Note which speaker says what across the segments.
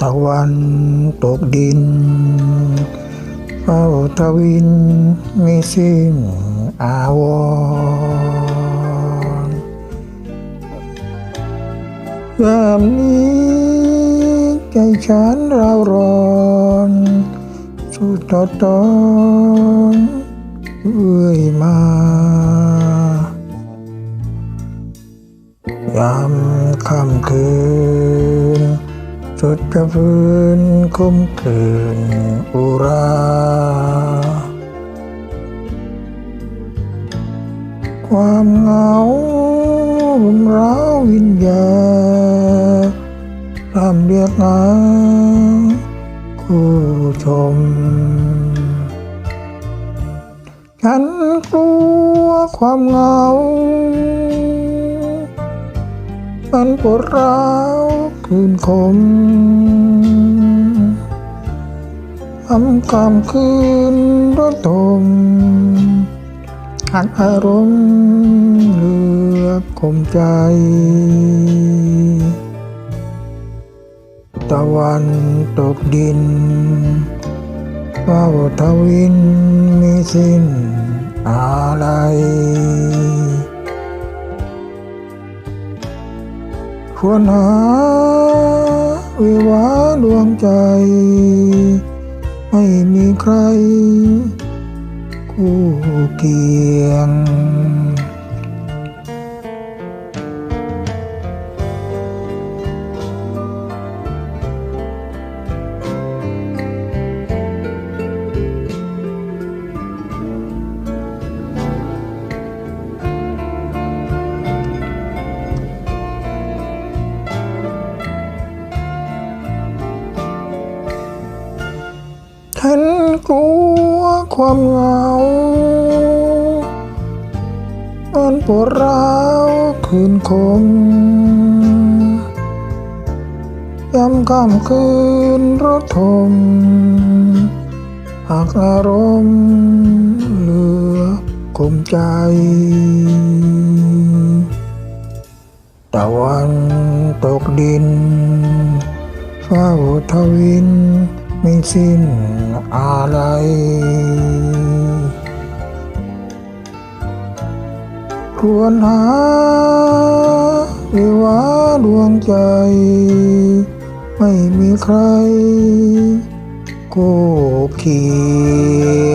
Speaker 1: ตะวันตกดินเฝ้าทวินไม่สิ้นอาวรยามนี้ใจฉันเราร้อนสุดตอตอนเอื้อยมายามค่ำคืน สุดจะฟื้นคุ้มคืนอุราความเหงารุมร้าววิญญาณรำเรียกหาคู่ชม ฉันกลัวความเหงา มันปวดร้าว คืนคมทำกำคืนรถตมหักอารมณ์เหลือบคมใจ ตะวันตกดินว่าทวินมีสิ้นอะไร ควรหาวิวาดวงใจ ไม่มีใคร คู่เคียง กลัวความเหงามันปวดร้าวคืนคมยำค่ำคืนรถทมหากอารมณ์เหลือคมใจตะวันตกดินเฝ้าทวิน ไม่สิ้นอะไรควรหาวิวาดวงใจ ไม่มีใครคู่เคี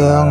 Speaker 1: ยง